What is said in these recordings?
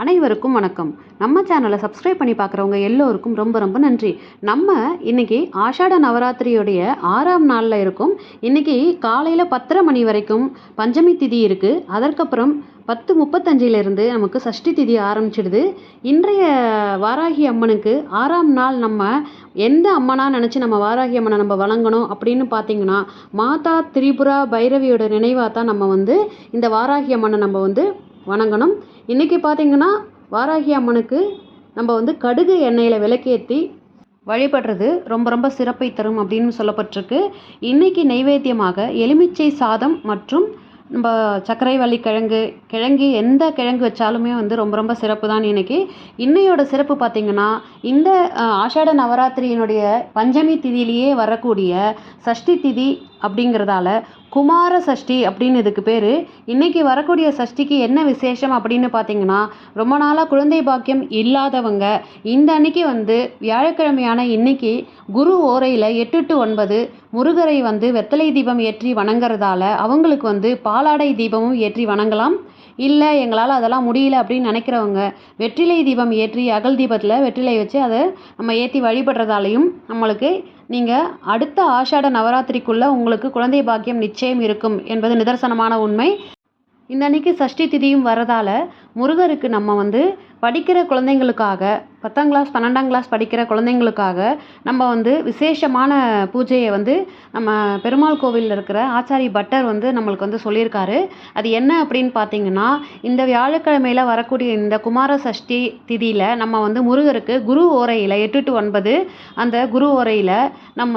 அனைவருக்கும் வணக்கம். நம்ம சேனலை சப்ஸ்கிரைப் பண்ணி பார்க்குறவங்க எல்லோருக்கும் ரொம்ப ரொம்ப நன்றி. நம்ம இன்னைக்கு ஆஷாட நவராத்திரியுடைய ஆறாம் நாளில் இருக்கும். இன்னைக்கு காலையில் பத்தரை மணி வரைக்கும் பஞ்சமி திதி இருக்குது அதற்கப்புறம் பத்து முப்பத்தஞ்சிலேருந்து நமக்கு சஷ்டி திதி ஆரம்பிச்சிடுது. இன்றைய வாராகி அம்மனுக்கு ஆறாம் நாள் நம்ம எந்த அம்மனாக நினச்சி நம்ம வாராகி அம்மனை நம்ம வணங்கணும் அப்படின்னு பார்த்தீங்கன்னா மாதா திரிபுரா பைரவியோட நினைவாக தான் நம்ம வந்து இந்த வாராகி அம்மனை நம்ம வந்து வணங்கணும். இன்றைக்கி பார்த்தீங்கன்னா வாராகி அம்மனுக்கு நம்ம வந்து கடுகு எண்ணெயில் விளக்கேற்றி வழிபடுறது ரொம்ப ரொம்ப சிறப்பை தரும் அப்படின்னு சொல்லப்பட்டிருக்கு. இன்றைக்கி நைவேத்தியமாக எலுமிச்சை சாதம் மற்றும் நம்ம சர்க்கரை வள்ளி கிழங்கு கிழங்கு எந்த கிழங்கு வச்சாலுமே வந்து ரொம்ப ரொம்ப சிறப்பு தான் இன்றைக்கி இன்னையோட சிறப்பு பார்த்திங்கன்னா இந்த ஆஷாட நவராத்திரியினுடைய பஞ்சமி திதியிலேயே வரக்கூடிய சஷ்டி திதி அப்படிங்கிறதால குமார சஷ்டி அப்படின்னு இதுக்கு பேர். இன்றைக்கி வரக்கூடிய சஷ்டிக்கு என்ன விசேஷம் அப்படின்னு பார்த்தீங்கன்னா ரொம்ப நாளாக குழந்தை பாக்கியம் இல்லாதவங்க இந்த அன்னைக்கு வந்து வியாழக்கிழமையான இன்னைக்கு குரு ஓரையில் எட்டு டு ஒன்பது முருகரை வந்து வெத்தலை தீபம் ஏற்றி வணங்குறதால அவங்களுக்கு வந்து பாலாடை தீபமும் ஏற்றி வணங்கலாம். இல்லை எங்களால் அதெல்லாம் முடியல அப்படின்னு நினைக்கிறவங்க வெற்றிலை தீபம் ஏற்றி அகல் தீபத்தில் வெற்றிலை வச்சு அதை நம்ம ஏற்றி வழிபடுறதாலையும் நம்மளுக்கு நீங்கள் அடுத்த ஆஷாட நவராத்திரிக்குள்ளே உங்களுக்கு குழந்தை பாக்கியம் நிச்சயம் இருக்கும் என்பது நிதர்சனமான உண்மை. இந்த அன்னைக்கு சஷ்டி திதியும் வர்றதால முருகருக்கு நம்ம வந்து படிக்கிற குழந்தைங்களுக்காக பத்தாம் கிளாஸ் பன்னெண்டாம் கிளாஸ் படிக்கிற குழந்தைங்களுக்காக நம்ம வந்து விசேஷமான பூஜையை வந்து நம்ம பெருமாள் கோவிலில் இருக்கிற ஆச்சாரி பட்டர் வந்து நம்மளுக்கு வந்து சொல்லியிருக்காரு. அது என்ன அப்படின்னு பார்த்தீங்கன்னா இந்த வியாழக்கிழமையில் வரக்கூடிய இந்த குமார சஷ்டி திதியில் நம்ம வந்து முருகருக்கு குரு ஓரையில் எட்டு டு ஒன்பது அந்த குரு ஓரையில் நம்ம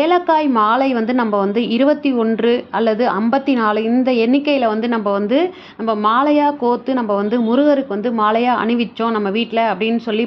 ஏலக்காய் மாலை வந்து நம்ம வந்து இருபத்தி ஒன்று அல்லது ஐம்பத்தி நாலு இந்த எண்ணிக்கையில் வந்து நம்ம வந்து நம்ம மாலையாக கோத்து நம்ம வந்து முருகருக்கு வந்து மாலையாக அணிவிச்சோம் நம்ம வீட்டில் அப்படின்னு சொல்லி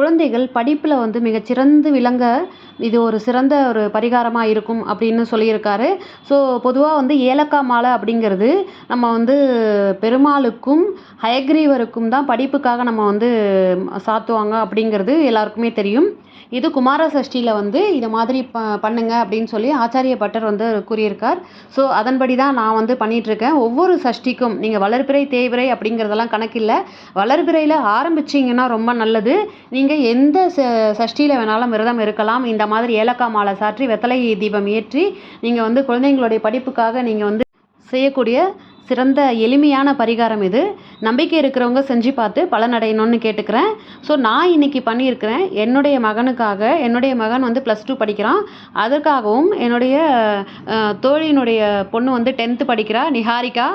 குழந்தைகள் படிப்பில் வந்து மிகச்சிறந்து விளங்க இது ஒரு சிறந்த ஒரு பரிகாரமாக இருக்கும் அப்படின்னு சொல்லியிருக்காரு. ஸோ பொதுவாக வந்து ஏலக்காய் மாலை அப்படிங்கிறது நம்ம வந்து பெருமாளுக்கும் ஹயக்ரீவருக்கும் தான் படிப்புக்காக நம்ம வந்து சாத்துவாங்க அப்படிங்கிறது எல்லாருக்குமே தெரியும். இது குமார சஷ்டியில் வந்து இதை மாதிரி ப பண்ணுங்க அப்படின்னு சொல்லி ஆச்சாரிய பட்டர் வந்து கூறியிருக்கார். ஸோ அதன்படி தான் நான் வந்து பண்ணிகிட்ருக்கேன் ஒவ்வொரு சஷ்டிக்கும் நீங்கள் வளர்பிறை தேய்பிறை அப்படிங்கிறதெல்லாம் கணக்கில்லை. வளர்பிறையில் ஆரம்பிச்சிங்கன்னா ரொம்ப நல்லது. நீங்கள் எந்த ச சஷ்டியில் வேணாலும் விரதம் இருக்கலாம். இந்த மாதிரி ஏலக்காய் மாலை சாற்றி வெத்தலை தீபம் ஏற்றி நீங்கள் வந்து குழந்தைங்களுடைய படிப்புக்காக நீங்கள் வந்து செய்யக்கூடிய சிறந்த எளிமையான பரிகாரம் இது. நம்பிக்கை இருக்கிறவங்க செஞ்சு பார்த்து பலனடையணும்னு கேட்டுக்கிறேன். ஸோ நான் இன்னைக்கு பண்ணியிருக்கிறேன். என்னுடைய மகனுக்காக என்னுடைய மகன் வந்து ப்ளஸ் டூ படிக்கிறான். அதற்காகவும் என்னுடைய தோழியினுடைய பொண்ணு வந்து டென்த்து படிக்கிறா நிஹாரிகா.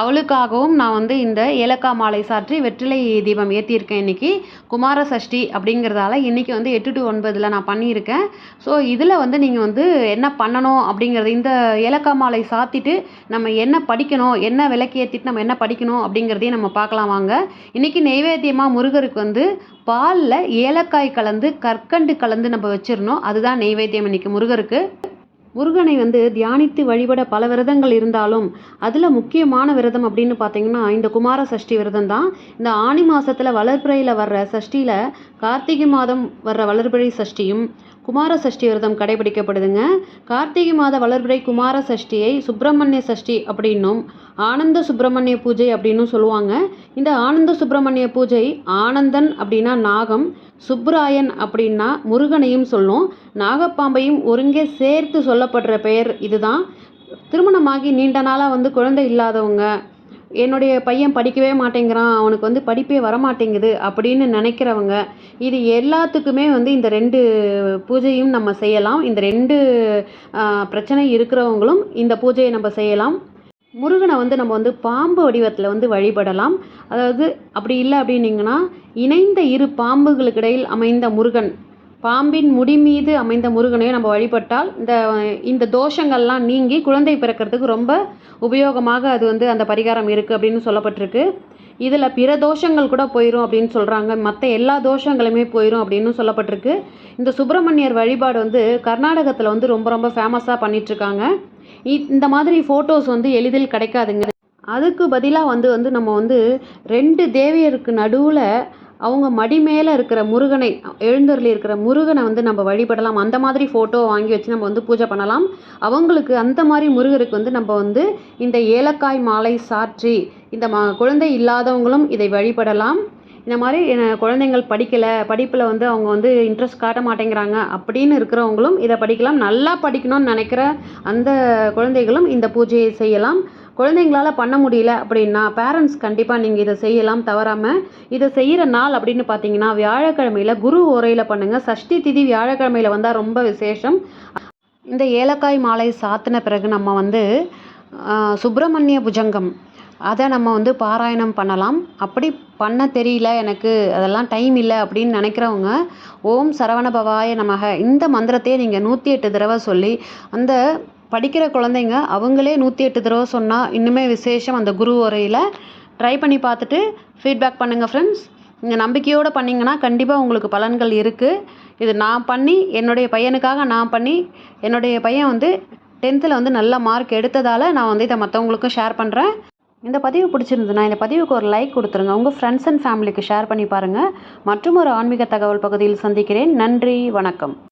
அவளுக்காகவும் நான் வந்து இந்த ஏலக்காய் மாலை சாற்றி வெற்றிலை தீபம் ஏற்றியிருக்கேன் இன்னைக்கு. குமார சஷ்டி அப்படிங்கிறதால இன்னைக்கு வந்து எட்டு டு ஒன்பதில் நான் பண்ணியிருக்கேன். ஸோ இதில் வந்து நீங்கள் வந்து என்ன பண்ணணும் அப்படிங்கிறது இந்த ஏலக்காய் மாலை சாத்திட்டு நம்ம என்ன படிக்கணும் என்ன விளக்கு ஏற்றிட்டு நம்ம என்ன படிக்கணும் அப்படிங்கிறதையும் நம்ம பார்க்கலாம் வாங்க. இன்றைக்கி நெய்வேத்தியமாக முருகருக்கு வந்து பாலில் ஏலக்காய் கலந்து கற்கண்டு கலந்து நம்ம வச்சிடணும். அதுதான் நெய்வேத்தியம் இன்னைக்கு முருகருக்கு. முருகனை வந்து தியானித்து வழிபட பல விரதங்கள் இருந்தாலும் அதில் முக்கியமான விரதம் அப்படின்னு பார்த்தீங்கன்னா இந்த குமார சஷ்டி விரதம் தான். இந்த ஆனி மாதத்தில் வளர்பிறையில் வர்ற சஷ்டியில் கார்த்திகை மாதம் வர்ற வளர்பிறை சஷ்டியும் குமார சஷ்டி விரதம் கடைபிடிக்கப்படுதுங்க. கார்த்திகை மாத வளர்பிறை குமார சஷ்டியை சுப்பிரமணிய சஷ்டி அப்படின்னும் ஆனந்த சுப்பிரமணிய பூஜை அப்படின்னும் சொல்லுவாங்க. இந்த ஆனந்த சுப்பிரமணிய பூஜை ஆனந்தன் அப்படின்னா நாகம் சுப்ராயன் அப்படின்னா முருகனையும் சொல்லும். நாகப்பாம்பையும் ஒருங்கே சேர்த்து சொல்லப்படுற பெயர் இதுதான். திருமணமாகி நீண்ட நாளாக வந்து குழந்தை இல்லாதவங்க என்னுடைய பையன் படிக்கவே மாட்டேங்கிறான் அவனுக்கு வந்து படிப்பே வரமாட்டேங்குது அப்படின்னு நினைக்கிறவங்க இது எல்லாத்துக்குமே வந்து இந்த ரெண்டு பூஜையும் நம்ம செய்யலாம். இந்த ரெண்டு பிரச்சனை இருக்கிறவங்களும் இந்த பூஜையை நம்ம செய்யலாம். முருகனை வந்து நம்ம வந்து பாம்பு வடிவத்தில் வந்து வழிபடலாம். அதாவது அப்படி இல்லை அப்படின்னீங்கன்னா இணைந்த இரு பாம்புகளுக்கிடையில் அமைந்த முருகன் பாம்பின் முடி மீது அமைந்த முருகனையும் நம்ம வழிபட்டால் இந்த இந்த தோஷங்கள்லாம் நீங்கி குழந்தை பிறக்கிறதுக்கு ரொம்ப உபயோகமாக அது வந்து அந்த பரிகாரம் இருக்குது அப்படின்னு சொல்லப்பட்டிருக்கு. இதில் பிற தோஷங்கள் கூட போயிடும் அப்படின்னு சொல்கிறாங்க மற்ற எல்லா தோஷங்களுமே போயிடும் அப்படின்னு சொல்லப்பட்டிருக்கு. இந்த சுப்பிரமணியர் வழிபாடு வந்து கர்நாடகத்தில் வந்து ரொம்ப ரொம்ப ஃபேமஸாக பண்ணிகிட்ருக்காங்க இந்த மாதிரி ஃபோட்டோஸ் வந்து எளிதில் கிடைக்காதுங்க. அதுக்கு பதிலாக வந்து வந்து நம்ம வந்து ரெண்டு தேவியருக்கு நடுவில் அவங்க மடி மேலே இருக்கிற முருகனை எழுந்தருளி இருக்கிற முருகனை வந்து நம்ம வழிபடலாம். அந்த மாதிரி ஃபோட்டோ வாங்கி வச்சு நம்ம வந்து பூஜை பண்ணலாம். அவங்களுக்கு அந்த மாதிரி முருகருக்கு வந்து நம்ம வந்து இந்த ஏலக்காய் மாலை சாற்றி இந்த மா குழந்தை இல்லாதவங்களும் இதை வழிபடலாம். இந்த மாதிரி குழந்தைங்கள் படிக்கலை படிப்பில் வந்து அவங்க வந்து இன்ட்ரெஸ்ட் காட்ட மாட்டேங்கிறாங்க அப்படின்னு இருக்கிறவங்களும் இதை படிக்கலாம். நல்லா படிக்கணும்னு நினைக்கிற அந்த குழந்தைகளும் இந்த பூஜையை செய்யலாம். குழந்தைங்களால் பண்ண முடியல அப்படின்னா பேரண்ட்ஸ் கண்டிப்பாக நீங்கள் இதை செய்யலாம். தவறாமல் இதை செய்கிற நாள் அப்படின்னு பார்த்தீங்கன்னா வியாழக்கிழமையில் குரு உரையில் பண்ணுங்கள் சஷ்டி திதி வியாழக்கிழமையில் வந்தால் ரொம்ப விசேஷம். இந்த ஏலக்காய் மாலை சாத்தின பிறகு நம்ம வந்து சுப்பிரமணிய புஜங்கம். அதை நம்ம வந்து பாராயணம் பண்ணலாம். அப்படி பண்ண தெரியல எனக்கு அதெல்லாம் டைம் இல்லை அப்படின்னு நினைக்கிறவங்க ஓம் சரவண பவாய நமக. இந்த மந்திரத்தையே நீங்கள் நூற்றி எட்டு தடவை சொல்லி அந்த படிக்கிற குழந்தைங்க அவங்களே நூற்றி எட்டு தடவை சொன்னால் இன்னுமே விசேஷம் அந்த குரு உரையில் ட்ரை பண்ணி பார்த்துட்டு ஃபீட்பேக் பண்ணுங்கள் ஃப்ரெண்ட்ஸ் நீங்கள் நம்பிக்கையோடு பண்ணிங்கன்னா கண்டிப்பாக உங்களுக்கு பலன்கள் இருக்குது இது நான் பண்ணி என்னுடைய பையனுக்காக நான் பண்ணி என்னுடைய பையன் வந்து டென்த்தில் வந்து நல்ல மார்க் எடுத்ததால் நான் வந்து இதை மற்றவங்களுக்கும் ஷேர் பண்ணுறேன் இந்த பதிவு பிடிச்சிருந்ததுன்னா இந்த பதிவுக்கு ஒரு லைக் கொடுத்துருங்க. உங்கள் ஃப்ரெண்ட்ஸ் அண்ட் ஃபேமிலிக்கு ஷேர் பண்ணி பாருங்கள் மற்றும் ஒரு ஆன்மீக தகவல் பகுதியில் சந்திக்கிறேன். நன்றி வணக்கம்.